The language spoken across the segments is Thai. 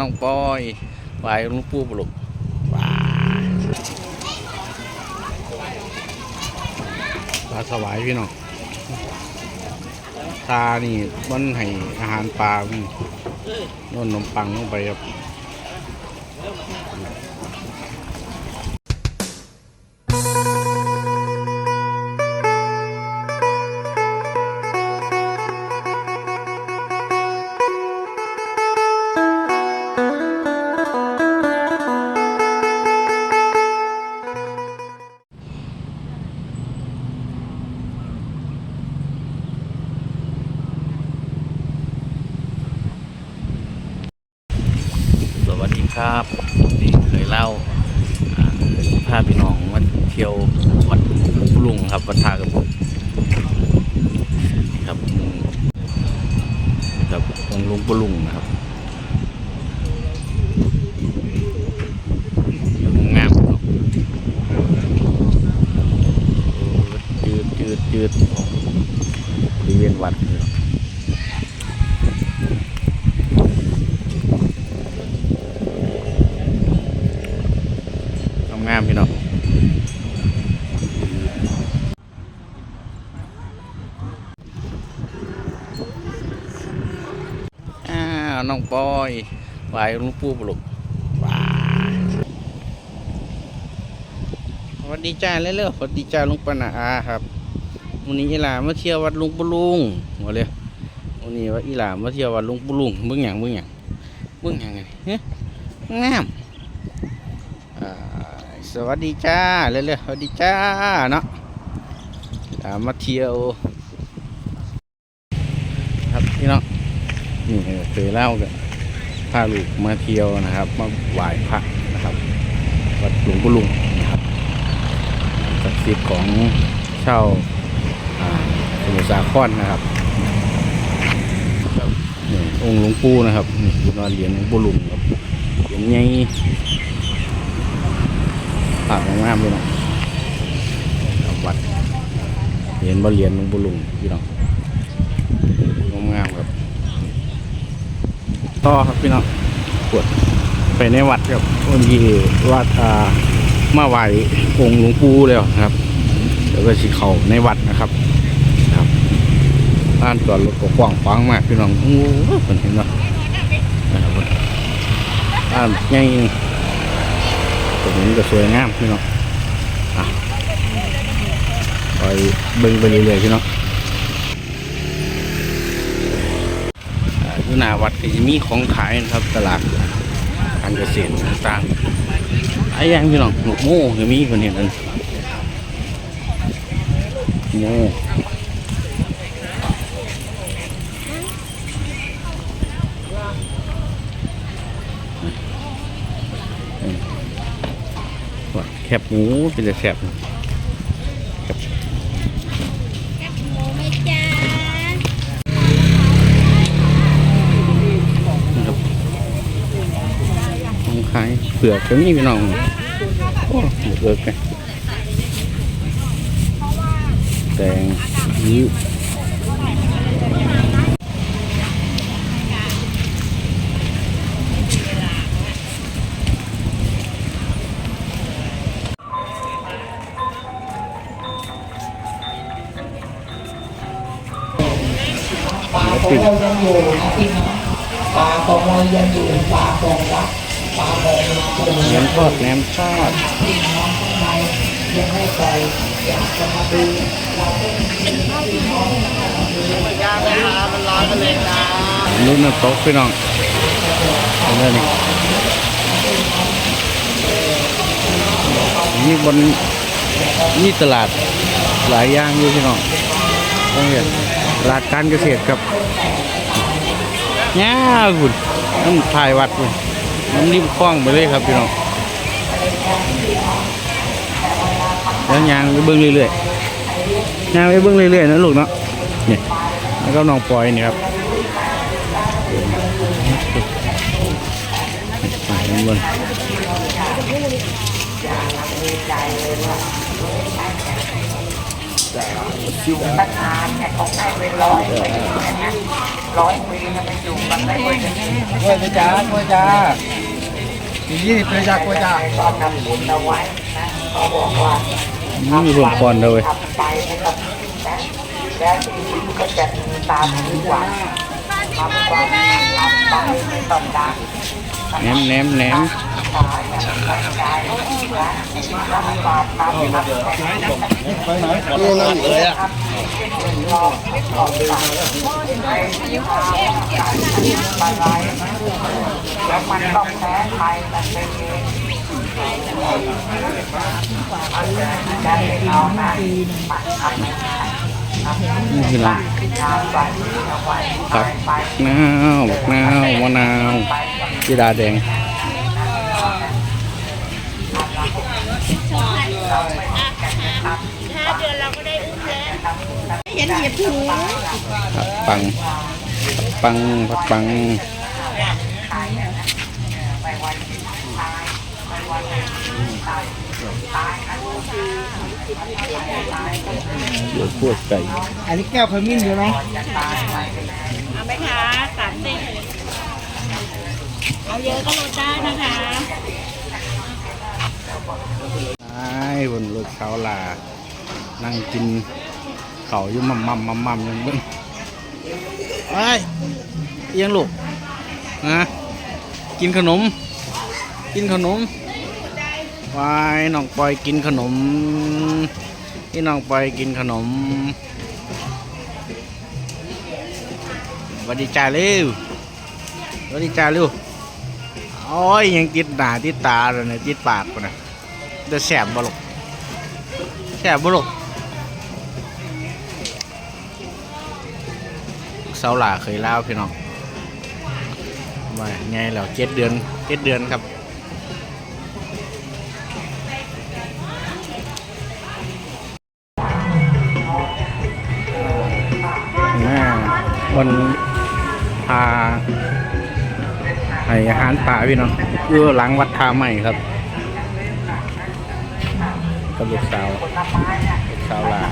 น้องปอยไหวหลุงปู่ปลุกว้าปลาสวายพี่น้องตานี่มันให้อาหารปลาพี่โน่นนมปังลงไปครับ ครับนี่เคยเล่าภาพาพี่น้องมาเที่ยววัดปุลุงครับวัดท่ากับผมนี่ครับครับองค์หลุงปุลุงนะครับงามครับโอ้ยืดยืดยืดบริเวณวัดนี่ครับ งามๆพี่น้องอ้าว น้องปอยไหวลุงปู่ปลุกว้าสวัสดีจ้าเร็วๆสวัสดีจ้าลุงปนาอาครับวันนี้อีหลามาเที่ยววัดลุงปลุงมาเลยวันนี้ว่าอีหลามาเที่ยววัดลุงปลุงเบิ่งหยังเบิ่งหยังเบิ่งหยังไงเฮ้ยงามอ่สวัสดีจ้าเร็วๆสวัสดีจ้าเนาะมาเที่ยวครับพี่เนาะ นี่เคยเล่ากันพาลูกมาเที่ยวนะครับ มาไหว้พระนะครับ วัดหลวงปู่ลุงนะครับศักดิ์สิทธิ์ของเช่าอ่าสมุทรสาครนะครับนี่องค์หลวงปู่นะครับนี่อยู่นอนเหรียญหลวงปู่ลุงครับเหรียญใหญ่ผักงามเลยนะบวัดเหรียญบ่เหรียญหลวงปู่ลุงพี่น้องามๆครับ ต่อครับพี่น้องปวดไปในวัดครับวันที่วัดอ่ามาไหวองค์หลวงปู่แล้วนะครับแล้วก็สิเขาในวัดนะครับครับร้านจอดรถก็กว้างขวางมากพี่น้องโอ้โหเพิ่นเห็นเนาะนะครับร้านใหญ่ตรงนี้ก็สวยงามพี่น้องอะไปเบิ่งไปเรื่อยๆพี่น้องอ่าอยู่ หน้าวัดก็จะมีของขายนะครับ ตลาดการเกษตรต่างๆไอ้ยังพี่น้องหมกโม่ก็มีคนเห็นกันโม่ว่าแคบหมูเป็นแต่แคบ ขายเผือกก็มีพี่น้องโอ้เผือกไงแตงยิ้วแล้วปิดเรายังอยู่นะพี่น้องปลาของเรายังอยู่ปลาของรัก เราแหนมทอดแหนมทอดพี่น้องข้างนะคะมันร้อนกันเลยนะรุ่นน้ำตกพี่น้องเห็นไหมนี่นี่บนนี่ตลาดหลายอย่างอยู่พี่น้องต้องเห็นตลาดการเกษตรครับง่าคุณน้ำถ่ายวัดคุณ น้ำริมคลองไปเลยครับพี่น้องแล้วยางไปเบิ้งเรื่อยๆยางไปเบิ้งเรื่อยๆนะลูกเนาะนี่ยแล้วก็น้องปล่อยนี่ครับไปข้ง บนตั้งนานเนี่ยเขาให้ไปร้อยเปีนนะร้อยปีมันไปอยู่กันได้เลยกล้วยจ้ากล้วยจ้ายี่สิบเลยจ้ากล้วยจ้าก็ทำบุญเอาไว้นะเขาบอกว่านี่รวมคอนเลยทำไปนะครับนะแล้วชีวิตก็จะมีตามที่หวังทำไปทำไปไม่ต้องดัง แหนมแหนมแหนมขายอย่างไรได้นะรัฐบาลทำนะครับนี่นั่นเลยอะแล้วมันต้องแพ้ใครมันเป็นเองจะไปเอาหน้ามันทำ นี่คือร้านทางไปเอาไว้ผักนาวบักนาวมะนาวจีดาแดงห้าเดือนเราก็ได้อุ้มแล้วเห็นเหยียบถุงผักปังผักปังผักปัง เดี๋ยวพวกไก่อันนี้แก้วขมิ้นใช่ไหมเอาไหมคะสามสิบเอาเยอะก็ลดได้นะคะไอ้บนรถเขาลา นั่งกินเขาวอยู่มัมมัมมัมมัมอยังเบิ้งไอ้ยเอียงลูกนะกินขนม กินขนม วายน้องปอยกินขนมนี่น้องปอยกินขนมสวัสดีจ้าเร็วสวัสดีจ้าเร็วโอ้ยยังติดหน้าติดตาเลยนะติดปากกูนะจะแสบบลกแสบบลกเสาหล่าเคยเล่าพี่น้องว่าไงแล้วเจ็ดเดือนเจ็ดเดือนครับ วันพาให้อาหารป่าพี่น้องอยู่หลังวัดท่าใหม่ครับกับลูกสาวลูกสาวลา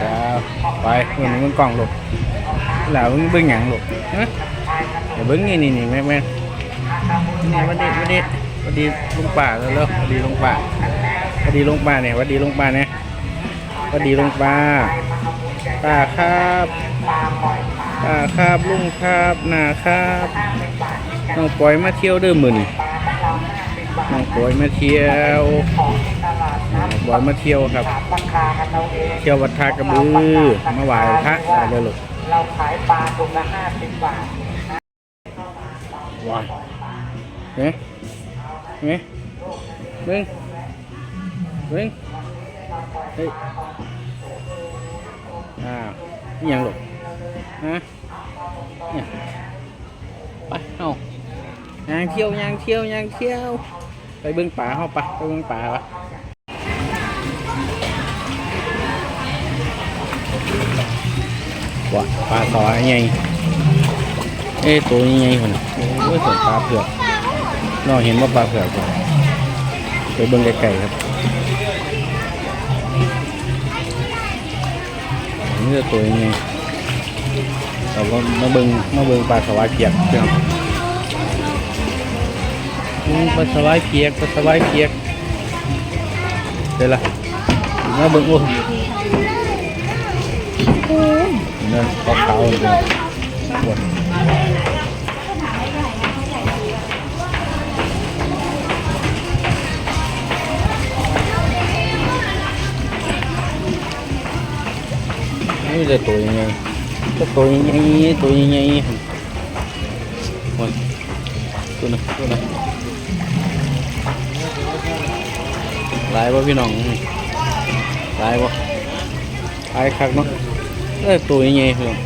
สาวไปเบิ่งมึงกล่องลูกหลามึงเบิ่งหยังลูกฮะเดี๋ยวเบิ่งนี่นี่นี่แม่แม่นี่วันดีวันดีวันดีลุงป่าเร็วๆวันดีลุงป่าวันดีลุงป่าเนี่ยวันดีลุงป่าเนี่ยวันดีลุงป่า ป่าครับป่าครับลุงครับนาครับน้องปล่อยมาเที่ยวเด้อมื้อนี้น้องปอยมาเที่ยวบอยมาเที่ยวครับราคากันเราเองเที่ยววัดทากระบือมาไหว้พระได้เลยลูกเราขายปลาถุงละห้าสิบบาทว้ายเฮ้เฮ้เบิ้งเบิ้งเฮ้ย อ้าวนี่ยังหลูกฮะเนี่ยไปเอายางเที่ยวยางเที่ยวยางเที่ยว ไปเบิ้งป่าเข้าไปไปเบิ้งป่าวะว่าปลาสอยใหญ่เอ้ตัวใหญ่คนน่ะโอ้ยสวปลาเผือกน้องเห็นว่าปลาเผือกบ่ไปเบิ่งไกลๆครับ นี่คือตัวใหญ่เราก็มาเบิ่งมาเบิ่งปลาสวายเพียกเพื่อนอืมปลาสวายเพียกปลาสวายเพียกเดี๋ยวละมาเบิ่งโอ้นั่นขาวๆเลยปวด นี่จะตัวยังไงก็ตัวยังไงตัวยังไงโอ้ยตัวนึงตัวนึงลายบ่พี่น้องลายบ่ลายคักเนาะเออตัวยังไงพี่น้อง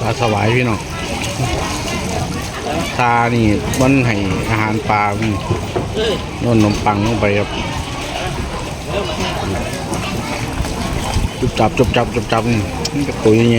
ปลาสวายพี่น้อง ตานี่มันให้อาหารปลาน่นนมปังลงไปครับจุบจับจุบจับจุบจับนี่มันก็ตัวยังไง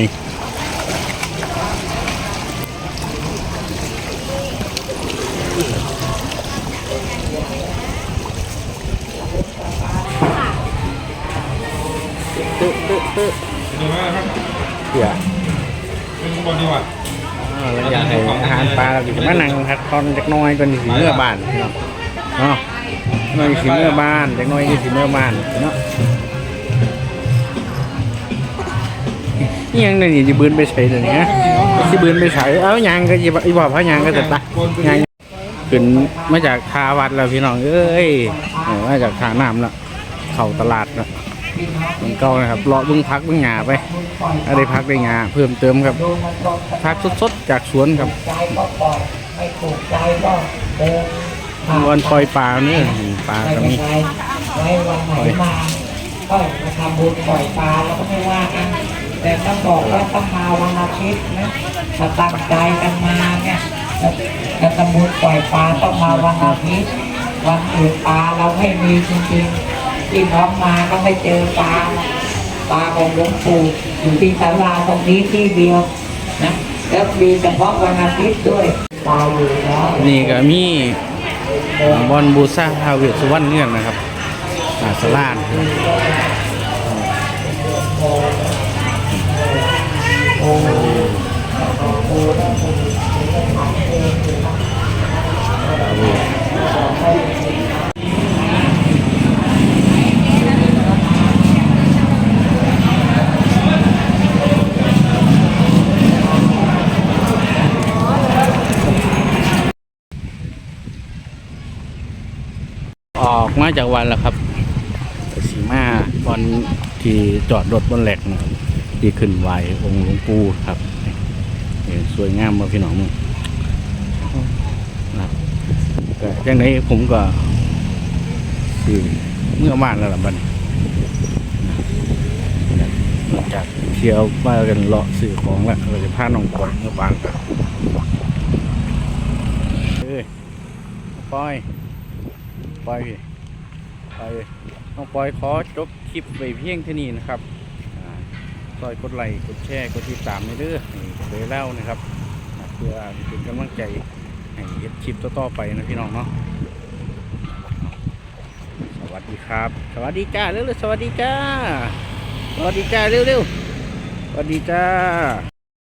ปลาเราอยู่มานั่งพักผ่อนจักน้อยก่อนสิเมื่อบ้านเนาะเนาะน้อยสิเมื่อบ้านจักน้อยสิเมื่อบ้านเนาะนี่ยังนี่จะบืนไปใส่เดี๋ยวนี้ฮะบืนไปใส่เอายางก็จะอีบอกพระยางก็จะตายยางขึ้นมาจากทาวัดแล้วพี่น้องเอ้ยมาจากทาน้ำแล้วเข้าตลาดแล้ว มันเก่านะครับเลาะบึ้งพักบึ้งหงาไปอะไรพักได้งาเพิ่มเติมครับดูมันตรงพักสดๆจากสวนครับวันปล่อยปลาเนี่ยปลาก็มีไว้วันไหนมาก็มาทำบุญปล่อยปลาแล้วก็ไม่ว่ากันแต่ต้องบอกว่าต้องมาวันอาทิตย์นะถ้าตั้งใจกันมาเนี่ยจะทำบุญปล่อยปลาต้องมาวันอาทิตย์วันอื่นปลาเราไม่มีจริงๆ ที่น้องมาก็ไม่เจอปลาปลาของหลวงปู่อยู่ที่ศาลาตรงนี้ที่เดียวนะแล้วมีเฉพาะวันอาทิตย์ด้วยปลาอยู่แล้วนี่ก็มีบอลบูซาฮาเวทสุวรรณเนี่ยนะครับอาสลานออ จากวันแล้วครับสีมาบอลที่จอดรถบนแหลกนะที่ขึ้นไหวองค์หลวงปู่ครับสวยงามมาพี่น้องมึงนะครับก็จังไหนผมก็คือเมื่อวานแล้วล่ะบัดนหลังจากเที่ยวมากันเลาะซื้อของแล้วเราจะพาน้องปอยเมื่อวานกันเอ้ยปอยปอยพี่ ปอยน้องปอยขอจบคลิปไปเพียงเท่านี้นะครับซอยกดไลค์กดแชร์กดติดตามในเด้อนี่เลยเล่านะครับ เพื่อเป็นกำลังใจให้เฮ็ดคลิปต่อๆไปนะพี่น้องเนาะสวัสดีครับ สวัสดีจ้าเร็วๆสวัสดีจ้าสวัสดีจ้าเร็วๆสวัสดีจ้า